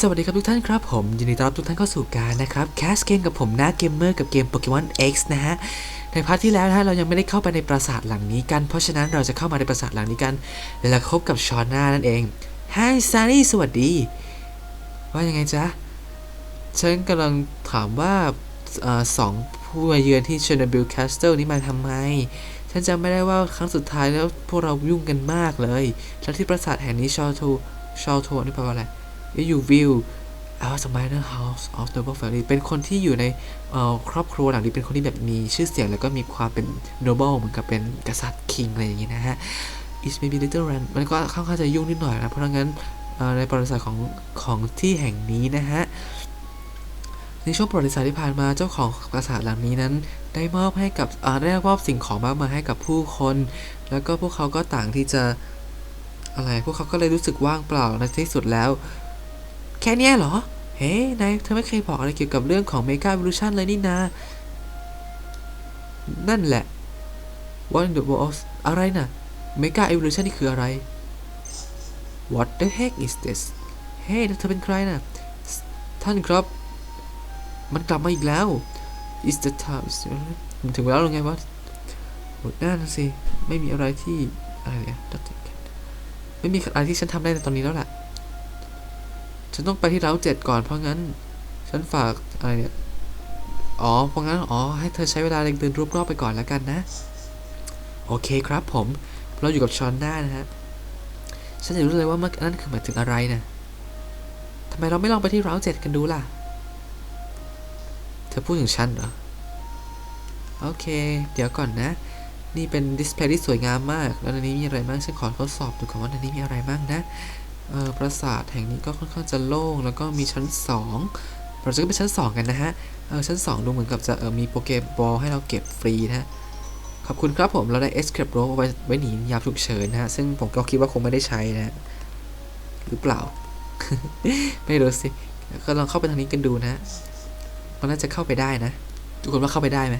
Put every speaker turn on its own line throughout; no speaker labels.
สวัสดีครับทุกท่านครับผม ยินดีต้อนรับทุกท่านเข้าสู่การนะครับแคสเกมกับผมนะเกมเมอร์กับเกม Pokemon X นะฮะ ในพาร์ทที่แล้วนะฮะเรายังไม่ได้เข้าไปในปราสาทหลังนี้กัน เพราะฉะนั้นเราจะเข้ามาในปราสาทหลังนี้กัน และเราพบกับชอนนานั่นเอง Hi Sunny สวัสดี ว่ายังไงจ๊ะ ฉันกำลังถามว่าอสองผู้มาเยือนที่เชนบิลแคสเ l ลนี้มาทำไม ฉันจำไม่ได้ว่าครั้งสุดท้ายแล้วพวกเรายุ่งกันมากเลย แล้วที่ปราสาทแห่งนี้ชอโทชอโทนี่แปลว่าอะไร อยู่วิว As a minor house of noble family เป็นคนที่อยู่ในครอบครัวหลังนี้เป็นคนที่แบบมีชื่อเสียง แล้วก็มีความเป็น noble เหมือนกับเป็นกษัตริย์ king อะไรอย่างงี้นะฮะ it may be little run มันก็ค่อนข้างจะยุ่งนิดหน่อยนะ เพราะงั้นในประวัติศาสตร์ของของที่แห่งนี้นะฮะ ในช่วงประวัติศาสตร์ที่ผ่านมาเจ้าของปราสาทหลังนี้นั้น ได้มอบให้กับได้มอบสิ่งของมากมายให้กับผู้คน แล้วก็พวกเขาก็ต่างที่จะอะไร พวกเขาก็เลยรู้สึกว่างเปล่าในที่สุดแล้ว แค่เนี้ยเหรอ เฮ้ยนายเธอไม่เคยบอกอะไรเกี่ยวกับเรื่องของ Mega Evolution เลยนี่นา นั่นแหละ What in the world อะไรน่ะ Mega Evolution นี่คืออะไร What the heck is this เฮ้ยเธอเป็นใครน่ะ ท่านครับ มันกลับมาอีกแล้ว Is the time มันถึงเวลาแล้วไงวะหนั่นนะสิ ไม่มีอะไรที่อะไรเนี่ยไม่มีอะไรที่ฉันทำได้ในตอนนี้แล้วแหละ ฉันต้องไปที่เร้าเจ็ดก่อนเพราะงั้น ฉันฝากอะไรเนี่ย อ๋อ เพราะงั้น อ๋อ ให้เธอใช้เวลาเดินรอบๆไปก่อนแล้วกันนะ โอเคครับผม เราอยู่กับชอนน่านะฮะ ฉันอยากรู้เลยว่ามันนั่นคือหมายถึงอะไรนะทำไมเราไม่ลองไปที่เร้าเจ็ดกันดูล่ะ เธอพูดถึงฉันเหรอ โอเค เดี๋ยวก่อนนะ นี่เป็นดิสเพลย์ที่สวยงามมาก แล้วในนี้มีอะไรบ้าง ฉันขอทดสอบดูก่อนว่าในนี้มีอะไรบ้างนะ ปราสาทแห่งนี้ก็ค่อนข้างจะโล่งแล้วก็มีชั้นสองเราจะก็ไปชั้นสองกันนะฮะเออชั้นสองดูเหมือนกับจะเออมีโปเกบอลให้เราเก็บฟรีนะฮะ ขอบคุณครับผมเราได้ Escape Rope เอาไว้ไว้หนียามฉุกเฉินนะฮะ ซึ่งผมก็คิดว่าคงไม่ได้ใช้นะฮะหรือเปล่า ไม่รู้สิ ก็ลองเข้าไปทางนี้กันดูนะฮะมันน่าจะเข้าไปได้นะ ทุกคนว่าเข้าไปได้ไหม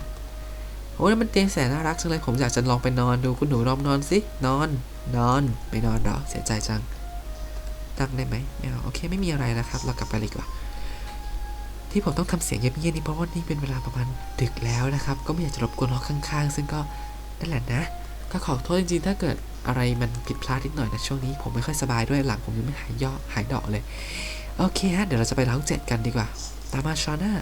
โอ้ยมันเตียงแสนน่ารักจังเลยผมอยากจะลองไปนอนดูคุณหนูลองนอนสินอน นอน ไม่นอนหรอเสียใจจัง ตั้งได้ไหมไม่เอาโอเคไม่มีอะไรนะครับ เรากลับไปเลยดีกว่า ที่ผมต้องทำเสียงเงียบๆนี่เพราะว่านี่เป็นเวลาประมาณดึกแล้วนะครับ ก็ไม่อยากจะรบกวนน้องข้าง ๆ ซึ่งก็นั่นแหละนะ ก็ขอโทษจริงๆ ถ้าเกิดอะไรมันผิดพลาดนิดหน่อยนะช่วงนี้ผมไม่ค่อยสบายด้วยหลังผมยังไม่หายย่อหายดอกเลย โอเคฮะเดี๋ยวเราจะไปเล้าเจ็ดกันดีกว่า ตามมาชอน่า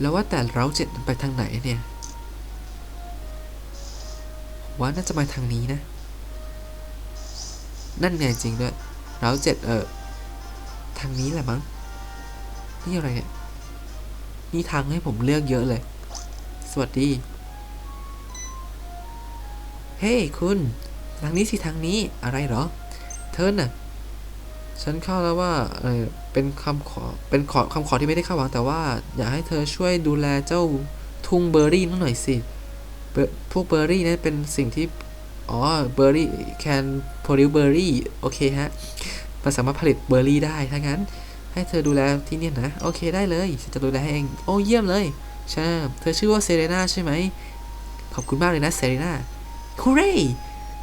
แล้วว่าแต่เล้าเจ็ดไปทางไหนเนี่ยว่าน่าจะมาทางนี้นะ นั่นไงจริงด้วยเล้าเจ็ดเออทางนี้แหละมั้งนี่อะไรเนี่ยมีทางให้ผมเลือกเยอะเลย สวัสดี เฮ้ยคุณ ทางนี้สิทางนี้อะไรเหรอ เธอน่ะ ฉันเข้าแล้วว่าเออเป็นคำขอเป็นขอคำขอที่ไม่ได้คาดหวังแต่ว่า อยากให้เธอช่วยดูแลเจ้าทุ่งเบอร์รี่นั่นหน่อยสิพวกเบอร์รี่นั้นเป็นสิ่งที่ อ๋อเบอร์รี่ can produce berry โอเคฮะ มันสามารถผลิตเบอร์รี่ได้ ถ้างั้น ให้เธอดูแลที่เนี่ยนะ โอเคได้เลย ฉันจะดูแลให้เอง โอ้เยี่ยมเลยใช่เธอชื่อว่าเซเรนาใช่ไหม ขอบคุณมากเลยนะเซเรนาฮูเร่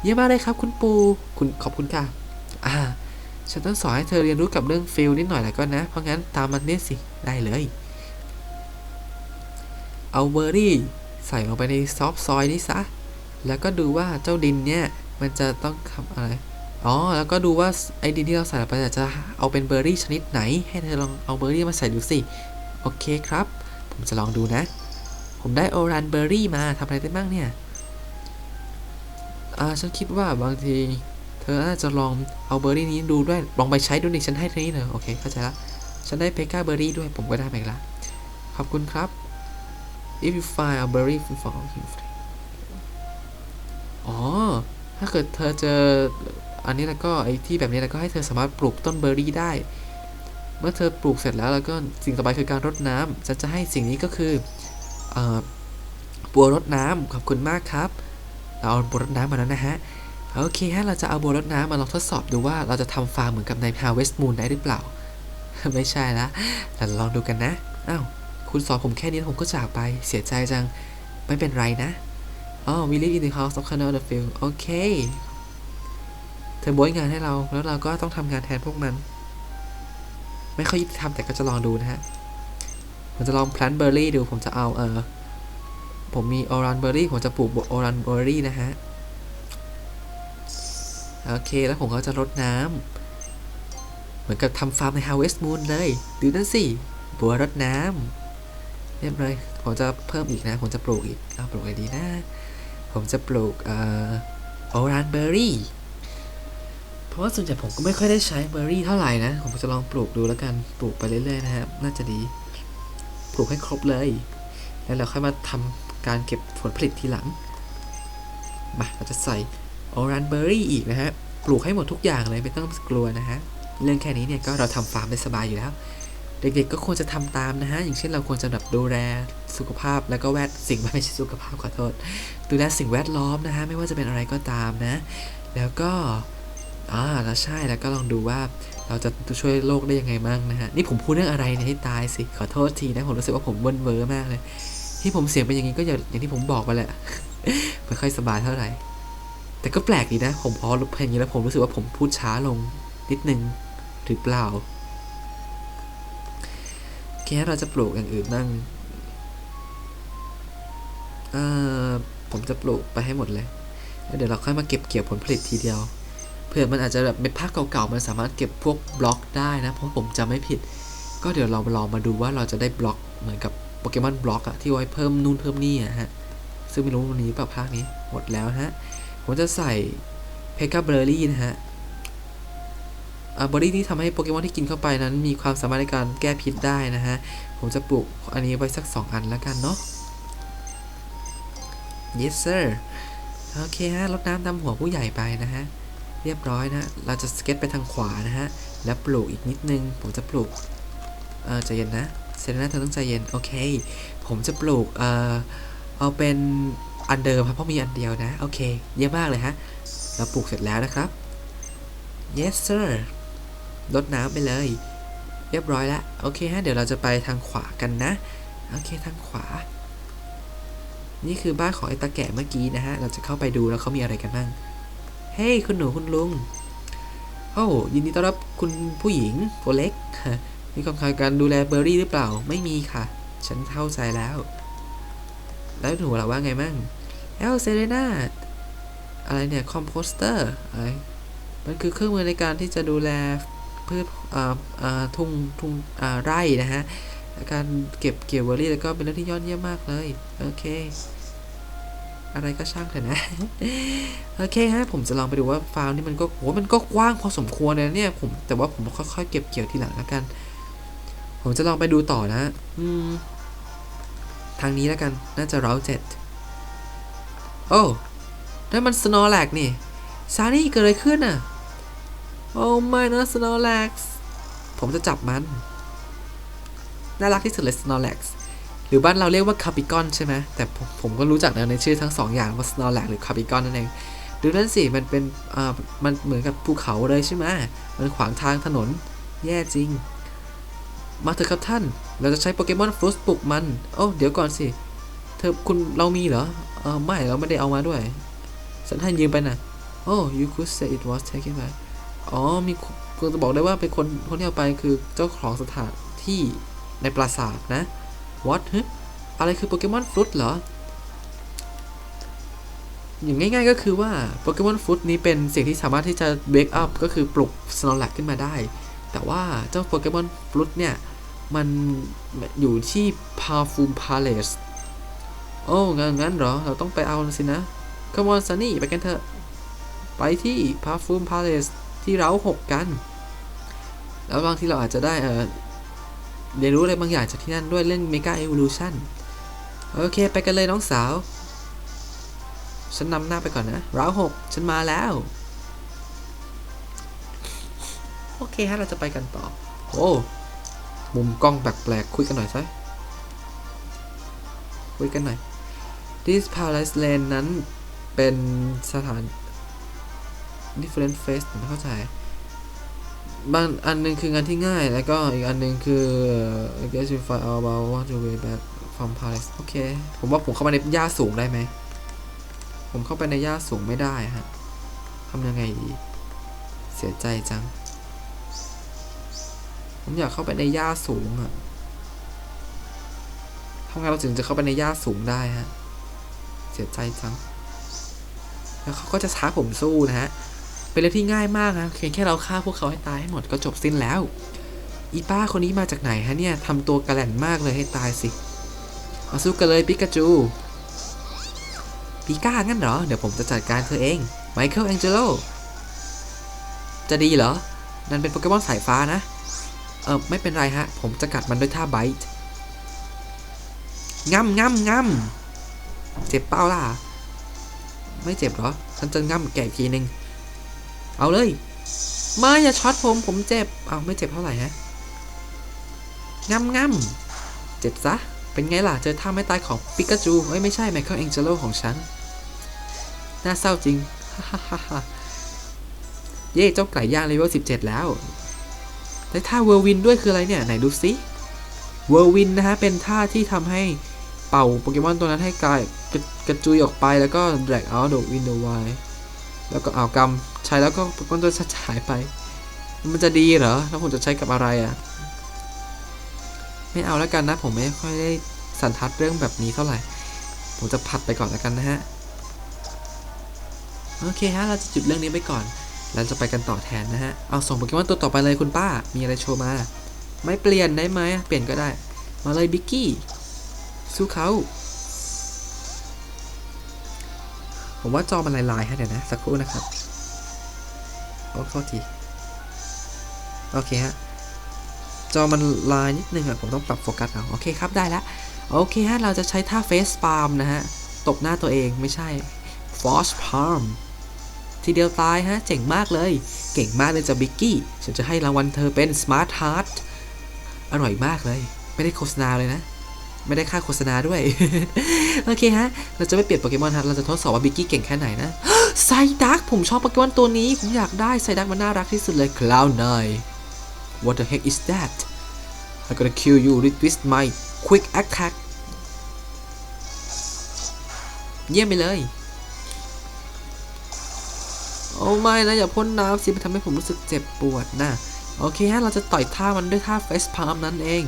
เยี่ยมมากเลยครับคุณปู คุณขอบคุณค่ะ อ่า ฉันต้องสอนให้เธอเรียนรู้กับเรื่องฟิลนิดหน่อยแล้วก็นะ เพราะงั้นตามมันนี่สิ ได้เลย เอาเบอร์รี่ ใส่ลงไปในซอฟซอยนี่ซะ แล้วก็ดูว่าเจ้าดินเนี่ยมันจะต้องทำอะไร อ๋อ แล้วก็ดูว่าไอ้ดินที่เราใส่ไปจะเอาเป็นเบอร์รี่ชนิดไหน ให้เธอลองเอาเบอร์รี่มาใส่ดูสิ โอเคครับ ผมจะลองดูนะ ผมได้โอรันเบอร์รี่มาทำอะไรได้บ้างเนี่ย อ่า ฉันคิดว่าบางทีเธอน่าจะลองเอาเบอร์รี่นี้ดูด้วย ลองไปใช้ดูดิฉันให้เธอนี่เลยโอเค เข้าใจละ ฉันได้เพกาเบอร์รี่ด้วย ผมก็ได้ไปละ ขอบคุณครับ if you find a berry from อ๋อ ถ้าเกิดเธอเจออันนี้แล้วก็ไอ้ที่แบบนี้แล้วก็ให้เธอสามารถปลูกต้นเบอร์รี่ได้ เมื่อเธอปลูกเสร็จแล้วแล้วก็สิ่งต่อไปคือการรดน้ำฉันจะให้สิ่งนี้ก็คืออ่อบัวรดน้ำขอบคุณมากครับ เราเอาบัวรดน้ำมาแล้วนะฮะโอเคฮะเราจะเอาบัวรดน้ำมาลองทดสอบดูว่าเราจะทำฟาร์มเหมือนกับใน Harvest Moon ได้หรือเปล่า ไม่ใช่ละแต่ลองดูกันนะ อ้าว คุณสอนผมแค่นี้ผมก็จากไปเสียใจจัง ไม่เป็นไรนะ อ๋อ we live in the house of Colonel the field โอเค เธอโบยงานให้เรา แล้วเราก็ต้องทำงานแทนพวกมัน ไม่ค่อยยุติธรรมแต่ก็จะลองดูนะฮะ ผมจะลองแพลนเบอร์รี่ดู ผมจะเอาเออ ผมมีออรันเบอร์รี่ ผมจะปลูกออรันเบอร์รี่นะฮะ โอเค แล้วผมก็จะรดน้ำ เหมือนกับทำฟาร์มใน Harvest Moon เลย ดูนั่นสิ บัวรดน้ำเรียบร้อยผมจะเพิ่มอีกนะ ผมจะปลูกอีกเอาปลูกอะไรดีนะ ผมจะปลูกเอ่อออรันเบอร์รี่ เพราะว่าส่วนใหญ่ผมก็ไม่ค่อยได้ใช้เบอร์รี่เท่าไหร่นะ ผมจะลองปลูกดูแล้วกัน ปลูกไปเรื่อยๆนะครับ น่าจะดี ปลูกให้ครบเลย แล้วเราค่อยมาทำการเก็บผลผลิตทีหลัง มา เราจะใส่ออรันเบอร์รี่อีกนะฮะ ปลูกให้หมดทุกอย่างเลยไม่ต้องกลัวนะฮะ เรื่องแค่นี้เนี่ยก็เราทำฟาร์มได้สบายอยู่แล้วเด็กๆ ก็ควรจะทำตามนะฮะ อย่างเช่นเราควรจะแบบดูแลสุขภาพแล้วก็แวดสิ่งไม่ใช่สุขภาพขอโทษ ดูแลสิ่งแวดล้อมนะฮะไม่ว่าจะเป็นอะไรก็ตามนะ แล้วก็อ่าแล้วใช่แล้วก็ลองดูว่าเราจะช่วยโลกได้ยังไงบ้างนะฮะนี่ผมพูดเรื่องอะไรเนี่ยให้ตายสิขอโทษทีนะผมรู้สึกว่าผมเบิ้ลเวอร์มากเลย ที่ผมเสียงเป็นอย่างนี้ก็อย่างอย่างที่ผมบอกไปแหละไม่ค่อยสบายเท่าไหร่ แต่ก็แปลกดีนะ ผมพอเพลงนี้แล้วผมรู้สึกว่าผมพูดช้าลงนิดนึงหรือเปล่าแค่เราจะปลูกอย่างอื่นบ้างเอ่อ ผมจะปลูกไปให้หมดเลยแล้วเดี๋ยวเราค่อยมาเก็บเกี่ยวผลผลิตทีเดียวเผื่อมันอาจจะแบบเป็นภาคเก่าๆ มันสามารถเก็บพวกบล็อกได้นะ เพราะผมจำไม่ผิด ก็เดี๋ยวเราลองมาดูว่าเราจะได้บล็อกเหมือนกับโปเกมอนบล็อกอะที่ไว้เพิ่มนู่นเพิ่มนี่อะฮะ ซึ่งไม่รู้วันนี้เปล่าภาคนี้หมดแล้วฮะ ผมจะใส่เพกาเบอร์รี่นะฮะอ่าเบอร์รี่ที่ทำให้โปเกมอนที่กินเข้าไปนั้น มีความสามารถในการแก้พิษได้นะฮะ ผมจะปลูกอันนี้ไว้สัก 2 อันแล้วกันเนาะ yes sir โอเคฮะรดน้ำดำหัวผู้ใหญ่ไปนะฮะ เรียบร้อยนะ เราจะสเก็ตไปทางขวานะฮะ แล้วปลูกอีกนิดนึง ผมจะปลูก เออใจเย็นนะเซเลน่าเธอต้องใจเย็น โอเค ผมจะปลูก เออเอาเป็นอันเดิมครับ เพราะมีอันเดียวนะ โอเค เยี่ยมมากเลยฮะ เราปลูกเสร็จแล้วนะครับ yes sir รดน้ำไปเลย เรียบร้อยแล้ว โอเคฮะ เดี๋ยวเราจะไปทางขวากันนะ โอเค ทางขวา นี่คือบ้านของไอ้ตาแก่เมื่อกี้นะฮะ เราจะเข้าไปดูแล้วเขามีอะไรกันบ้าง เฮ้ยคุณหนูคุณลุง โอ้ยินดีต้อนรับคุณผู้หญิงตัวเล็ก มีความขาดการดูแลเบอร์รี่หรือเปล่า ไม่มีค่ะ ฉันเข้าใจแล้ว แล้วหนูล่ะว่าไงมั่งเอลเซเรนาอะไรเนี่ย คอมโพสเตอร์อะไรมันคือเครื่องมือในการที่จะดูแลพืชอ่าอ่าทุ่งทุ่งอ่าไร่นะฮะ การเก็บเกี่ยวเบอร์รี่แล้วก็เป็นเรื่องที่ยอดเยี่ยมมากเลย โอเค อะไรก็ช่างเถอะนะ โอเคฮะ ผมจะลองไปดูว่าฟาร์มนี่มันก็โหมันก็กว้างพอสมควรเลยเนี่ย ผม แต่ว่าผมค่อยๆเก็บเกี่ยวทีหลังแล้วกัน ผมจะลองไปดูต่อนะ อืม ทางนี้แล้วกัน น่าจะเราเจ็ดโอ้นั่นมันสโนว์แลกนี่ซานี่เกิดอะไรขึ้นอะ โอ้ไม่นะสโนว์แลกผมจะจับมัน น่ารักที่สุดเลยสโนว์แลกหรือบ้านเราเรียกว่าคาปิกอนใช่ไหมแต่ผมผมก็รู้จักนะในชื่อทั้งสองอย่างว่าสโนว์แลกหรือคาปิกอนนั่นเองดูนั่นสิ มันเป็นอ่ามันเหมือนกับภูเขาเลยใช่ไหมมันขวางทางถนน แย่จริง มาเถอะครับท่าน เราจะใช้โปเกมอนฟรุตปลุกมัน โอ้ เดี๋ยวก่อนสิ เธอคุณเรามีเหรอเออไม่ เราไม่ได้เอามาด้วยฉันให้ยืมไปนะโอ้ you could say it was taken by อ๋อ มีคุณจะบอกได้ว่าเป็นคนคนที่เอาไปคือเจ้าของสถานที่ ในปราสาทนะ what ฮอะไรคือโปเกมอนฟรุตเหรอ อย่างง่ายๆก็คือว่าโปเกมอนฟรุตนี้เป็นสิ่งที่สามารถที่จะเบรกอัพก็คือปลุกสโนว์แลกขึ้นมาได้ แต่ว่าเจ้าโปเกมอนฟรุตเนี่ย มันอยู่ที่ Parfum Palace โอ้งั้นงั้นเหรอ เราต้องไปเอาสินะ Come on Sunny ไปกันเถอะ ไปที่ Parfum Palace ที่เราหกกัน แล้วบางที่เราอาจจะได้เออ เรียนรู้อะไรบางอย่างจากที่นั่นด้วยเล่น Mega Evolution โอเค ไปกันเลยน้องสาว ฉันนำหน้าไปก่อนนะราวหกฉันมาแล้ว โอเคฮะเราจะไปกันต่อ โอ้ มุมกล้องแปลกๆ คุยกันหน่อยซะคุยกันหน่อย This Palace Lane นั้นเป็นสถาน different face ไม่เข้าใจ บางอันหนึงคืองานที่ง่าย แล้วก็อีกอันหนึงคือ I guess you find out about what you way back from Palace โอเค ผมว่าผมเข้ามาในหญ้าสูงได้ไหม ผมเข้าไปในหญ้าสูงไม่ได้ฮะทำยังไงดี เสียใจจัง ผมอยากเข้าไปในหญ้าสูงอะทำไงเราถึงจะเข้าไปในหญ้าสูงได้ฮะ เสียใจจัง แล้วเขาก็จะท้าผมสู้นะฮะ เป็นเรื่องที่ง่ายมากนะเพียงแค่เราฆ่าพวกเขาให้ตายให้หมดก็จบสิ้นแล้ว อีป้าคนนี้มาจากไหนฮะเนี่ยทำตัวกระแหล่นมากเลยให้ตายสิ มาสู้กันเลยปิกาจูปีก้างั้นเหรอ เดี๋ยวผมจะจัดการเธอเอง ไมเคิลแองเจโล จะดีเหรอ นั่นเป็นโปเกมอนสายฟ้านะ เออไม่เป็นไรฮะ ผมจะกัดมันด้วยท่าไบต์ง่ำง่ำง่ำเจ็บเป้าล่ะ ไม่เจ็บเหรอ ฉันจะง่ำแกอีกทีหนึ่ง เอาเลยม่อย่าช็อตผม ผมเจ็บ เอาไม่เจ็บเท่าไหร่ฮะง่ำง่ำเจ็บซะ เป็นไงล่ะ เจอท่าไม่ตายของปิกาจูเอ้ยไม่ใช่ไมเคิลแองเจโลของฉัน น่าเศร้าจริง เย่เจ้าไก่ย่างเลเวล17 แล้วได้ท่าเวอร์วินด้วยคืออะไรเนี่ย ไหนดูสิเวอร์วินนะฮะ เป็นท่าที่ทำให้เป่าโปเกมอนตัวนั้นให้กลายกระจุยออกไปแล้วก็ drag out the window wide แล้วก็เอากำ ใช้แล้วก็โปเกมอนตัวจะหายไป มันจะดีเหรอ แล้วผมจะใช้กับอะไรอะ่ะ ไม่เอาแล้วกันนะ ผมไม่ค่อยได้สันทัดเรื่องแบบนี้เท่าไหร่ ผมจะผัดไปก่อนแล้วกันนะฮะ โอเคฮะ เราจะจุดเรื่องนี้ไปก่อนเราจะไปกันต่อแทนนะฮะ เอาส่งโปเกมอนตัวต่อไปเลยคุณป้า มีอะไรโชว์มา ไม่เปลี่ยนได้ไหม เปลี่ยนก็ได้ มาเลยบิกกี้ สู้เขาผมว่าจอมันลายๆฮะเดี๋ยวนะ สักครู่นะครับ โอ้โทษทีโอเคฮะจอมันลายนิดนึงอะผมต้องปรับโฟกัสเอาโอเคครับได้แล้วโอเคฮะเราจะใช้ท่าเฟสปาล์มนะฮะ ตบหน้าตัวเองไม่ใช่ฟอสพาล์มทีเดียวตายฮะ เจ๋งมากเลย เก่งมากเลยจ้ะบิกกี้ ฉันจะให้รางวัลเธอเป็น Smart Heart อร่อยมากเลย ไม่ได้โฆษณาเลยนะ ไม่ได้ค่าโฆษณาด้วย โอเคฮะ เราจะไม่เปลี่ยนโปเกมอนฮะ เราจะทดสอบว่าบิกกี้เก่งแค่ไหนนะไซดักผมชอบโปเกมอนตัวนี้ ผมอยากได้ไซดักมันน่ารักที่สุดเลย Cloud9 What the heck is that I'm gonna kill you with this my quick attack เยี่ยมไปเลย โอ้ไม่นะ อย่าพ่นน้ำสิมันทำให้ผมรู้สึกเจ็บปวดนะ โอเคฮะ เราจะต่อยท่ามันด้วยท่าเฟสพาล์มนั่นเอง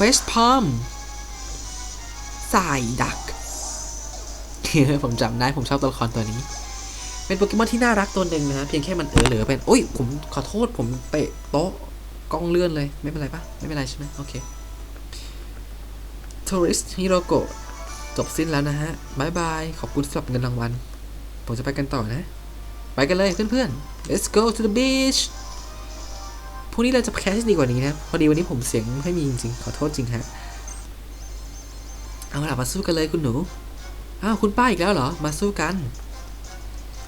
เฟสพามสายดักผมจำได้ผมชอบตัวละครตัวนี้ เป็นโปเกมอนที่น่ารักตัวหนึ่งนะฮะเพียงแค่มันเออเหลือเป็นโอ้ยผมขอโทษผมเตะโต๊ะกล้องเลื่อนเลย ไม่เป็นไรปะไม่เป็นไรใช่ไหมโอเค Tourist Hiroko จบสิ้นแล้วนะฮะบายบาย ขอบคุณสำหรับเงินรางวัล ผมจะไปกันต่อนะ ไปกันเลยเพื่อนๆ let's go to the beach พรุ่งนี้เราจะแคสดีกว่านี้นะ พอดีวันนี้ผมเสียงไม่มีจริงๆขอโทษจริงฮะ เอาล่ะมาสู้กันเลยคุณหนู อ้าวคุณป้าอีกแล้วเหรอ มาสู้กัน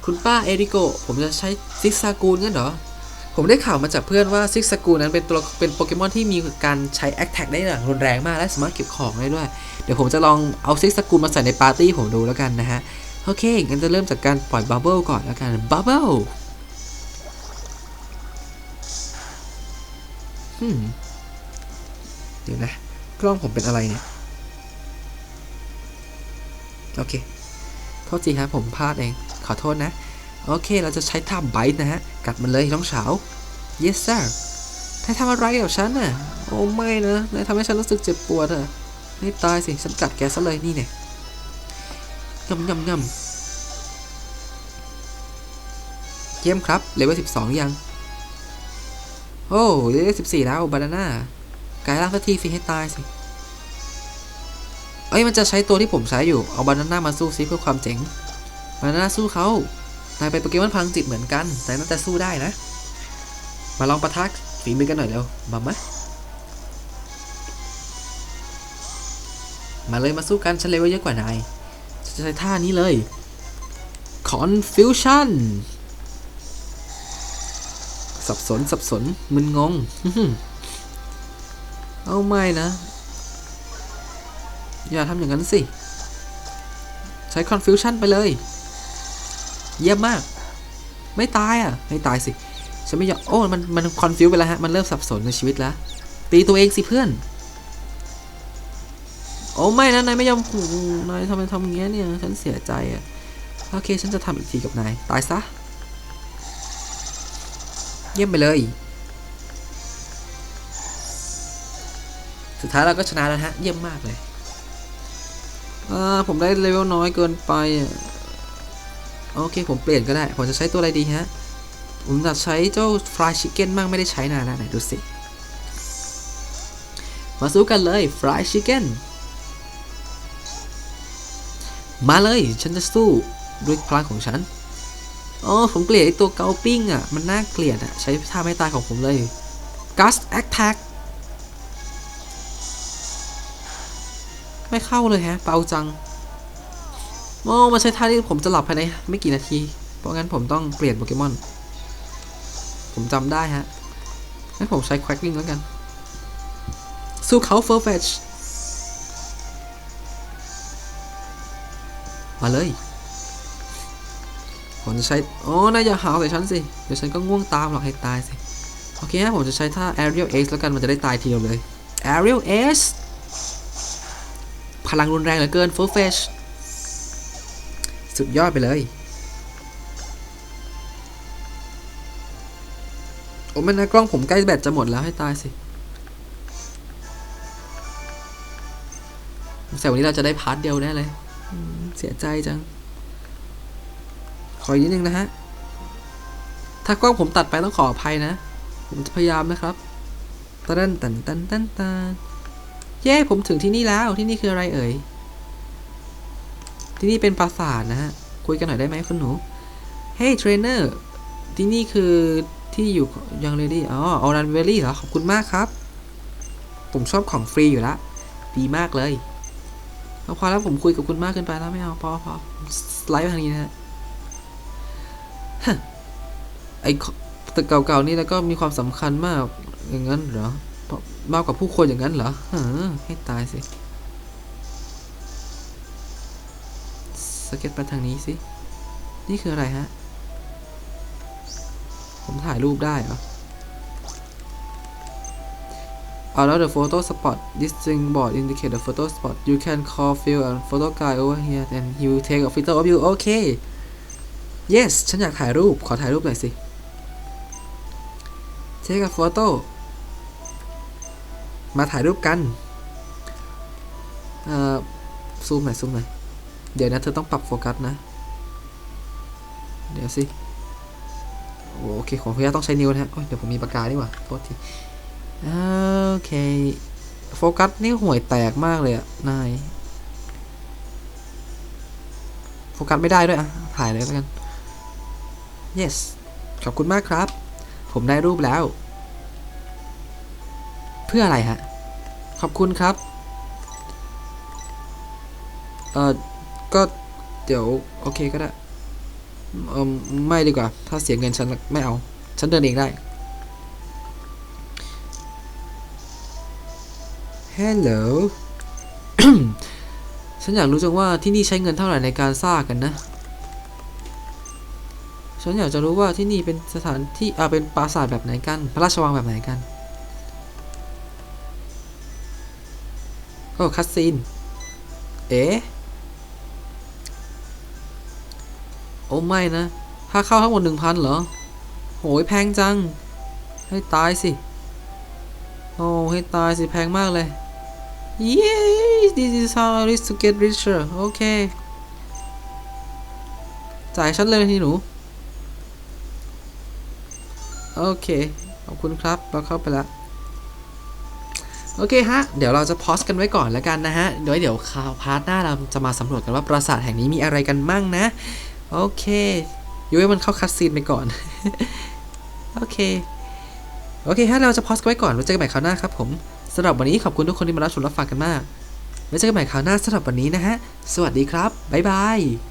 คุณป้าเอริโก ผมจะใช้ซิกซากูนงั้นเหรอ ผมได้ข่าวมาจากเพื่อนว่าซิกซากูนนั้นเป็นตัวเป็นโปเกมอนที่มีการใช้แอคแท็กได้อย่างรุนแรงมากและสามารถเก็บของได้ด้วย เดี๋ยวผมจะลองเอาซิกซากูนมาใส่ในปาร์ตี้ผมดูแล้วกันนะฮะ โอเคงั้นจะเริ่มจากการปล่อยบับเบิลก่อนแล้วกัน บับเบิล เดี๋ยวนะ กล้องผมเป็นอะไรเนี่ย โอเค โทษทีครับผมพลาดเอง ขอโทษนะ โอเค เราจะใช้ท่าไบต์นะฮะ กัดมันเลยน้องสาว yes sir นายทำอะไรกับฉันน่ะ โอ้ไม่นะ นายทำให้ฉันรู้สึกเจ็บปวดอะให้ตายสิ ฉันกัดแกซะเลยนี่เนี่ยงำงำงำเยี่ยมครับ เลเวล 12 ยัง โอ้เลเวล14แล้วบานาน่ากลายร่างสักทีสิให้ตายสิ เอ้ยมันจะใช้ตัวที่ผมใช้อยู่ เอาบานาน่ามาสู้ซิเพื่อความเจ๋ง บานาน่าสู้เขานายเป็นโปเกมอนพังจิตเหมือนกัน แต่น่าจะสู้ได้นะ มาลองประทะฝีมือกันหน่อยเร็ว มามะมาเลยมาสู้กันฉันเลเวลเยอะกว่านายจะใช้ท่านี้เลย Confusion สับสนสับสนมึนงง เอาไม่นะ อย่าทำอย่างนั้นสิ ใช้ Confusion ไปเลย เยี่ยมมาก ไม่ตายอะ ไม่ตายสิ ฉันไม่อยากโอ้ มันมันคอนฟิวไปแล้วฮะ มันเริ่มสับสนในชีวิตแล้ว ตีตัวเองสิเพื่อน โอ้ไม่นะนายไม่ยอมหูนายทำไมทำอย่างเงี้ยเนี่ย ฉันเสียใจอะ โอเค ฉันจะทำอีกทีกับนาย ตายซะ ยี่ยมไปเลย สุดท้ายเราก็ชนะแล้วฮะ เยี่ยมมากเลยอ่าผมได้เลเวลน้อยเกินไปอะโอเค ผมเปลี่ยนก็ได้ ผมจะใช้ตัวอะไรดีฮะ ผมจะใช้เจ้าฟรายชิคเก้นบ้างไม่ได้ใช้นานแล้วไหนดูสิ มาสู้กันเลยฟรายชิคเก้นมาเลย ฉันจะสู้ด้วยพลังของฉัน โอ๋อผมเกลียดไอตัวเกาปิ้งอะ มันน่าเกลียดอะ ใช้ท่าไม่ตายของผมเลย Gust Attack ไม่เข้าเลยฮะ เปาจังโอ้มาใช้ท่าที่ผมจะหลับภายในไม่กี่นาที เพราะงั้นผมต้องเปลี่ยนโปเกมอน ผมจำได้ฮะ งั้นผมใช้ Quackling แล้วกัน สู้เขา f u r f e t c h มาเลย ผมจะใช้ โอ้นายอย่าหาวใส่ฉันสิ เดี๋ยวฉันก็ง่วงตามหรอกให้ตายสิ โอเคฮะผมจะใช้ท่า Aerial Ace แล้วกันมันจะได้ตายทีเดียวเลย Aerial Ace พลังรุนแรงเหลือเกิน Full Fetch สุดยอดไปเลย โอ้ไม่นะกล้องผมใกล้แบตจะหมดแล้วให้ตายสิแต่วันนี้เราจะได้พาร์ทเดียวแน่เลย เสียใจจัง ขออีกนิดนึงนะฮะ ถ้ากล้องผมตัดไปต้องขออภัยนะ ผมจะพยายามนะครับตันตันตันตันตันเย้ ผมถึงที่นี่แล้ว ที่นี่คืออะไรเอ่ย ที่นี่เป็นปราสาทนะฮะ คุยกันหน่อยได้ไหมคุณหนู เฮ้ยเทรนเนอร์ ที่นี่คือที่อยู่ยังเลดี้ อ๋อออรันเวลลี่เหรอ ขอบคุณมากครับ ผมชอบของฟรีอยู่ล้วดีมากเลย พอแล้วผมคุยกับคุณมากเกินไปแล้วไม่เอาพอพอสไลด์ไปทางนี้นะฮะ ไอ้ตึกเก่าๆนี่แล้วก็มีความสำคัญมากอย่างนั้นเหรอมากกว่าผู้คนอย่างนั้นเหรอเฮ้อให้ตายสิสเก็ตไปทางนี้สินี่คืออะไรฮะ ผมถ่ายรูปได้เหรอเอาแล้ว the photo spot this thing board indicate the photo spot you can call Phil and photo guy over here and he will take a photo of you okay yes ฉันอยากถ่ายรูป ขอถ่ายรูปหน่อยสิ take a photo มาถ่ายรูปกัน เอ่อ ซูมหน่อย ซูมหน่อย เดี๋ยวนะ เธอต้องปรับโฟกัสนะ เดี๋ยวสิโอเค ของพี่ต้องใช้นิ้วนะฮะเดี๋ยวผมมีปากกาดีกว่าโทษที โอเค โฟกัสนี่ห่วยแตกมากเลยอะนาย โฟกัสไม่ได้ด้วยอะถ่ายเลยแล้วกัน yes ขอบคุณมากครับ ผมได้รูปแล้ว เพื่ออะไรฮะ ขอบคุณครับ เออก็เดี๋ยว โอเคก็ได้ เออไม่ดีกว่า ถ้าเสียเงินฉันไม่เอา ฉันเดินเองได้ฮัลโหลฉันอยากรู้จังว่าที่นี่ใช้เงินเท่าไหร่ในการสร้างกันนะ ฉันอยากจะรู้ว่าที่นี่เป็นสถานที่อ่าเป็นปราสาทแบบไหนกัน พระราชวังแบบไหนกัน โอ้คัสซีนเอ๊ะโอ้ไม่นะค่าเข้าทั้งหมดหนึ่งพันเหรอ โหยแพงจัง ให้ตายสิ โอ้ให้ตายสิแพงมากเลย Yay this is how I used to get richer โอเค จ่ายฉันเลยทีหนู โอเค ขอบคุณครับ เราเข้าไปแล้วโอเคฮะ เดี๋ยวเราจะพอสกันไว้ก่อนแล้วกันนะฮะ เดี๋ยวเดี๋ยวคราวพาร์ทหน้าเราจะมาสำรวจกันว่าปราสาทแห่งนี้มีอะไรกันมั่งนะ โอเคยูให้มันเข้าคัดซีนไปก่อน โอเค โอเคฮะ เราจะพอสกันไว้ก่อน ไว้เจอกันใหม่คราวหน้าครับผมสำหรับวันนี้ขอบคุณทุกคนที่มารับชมรับฟังกันมากไว้เจอกันใหม่คราวหน้าสำหรับวันนี้นะฮะ สวัสดีครับ บ๊ายบาย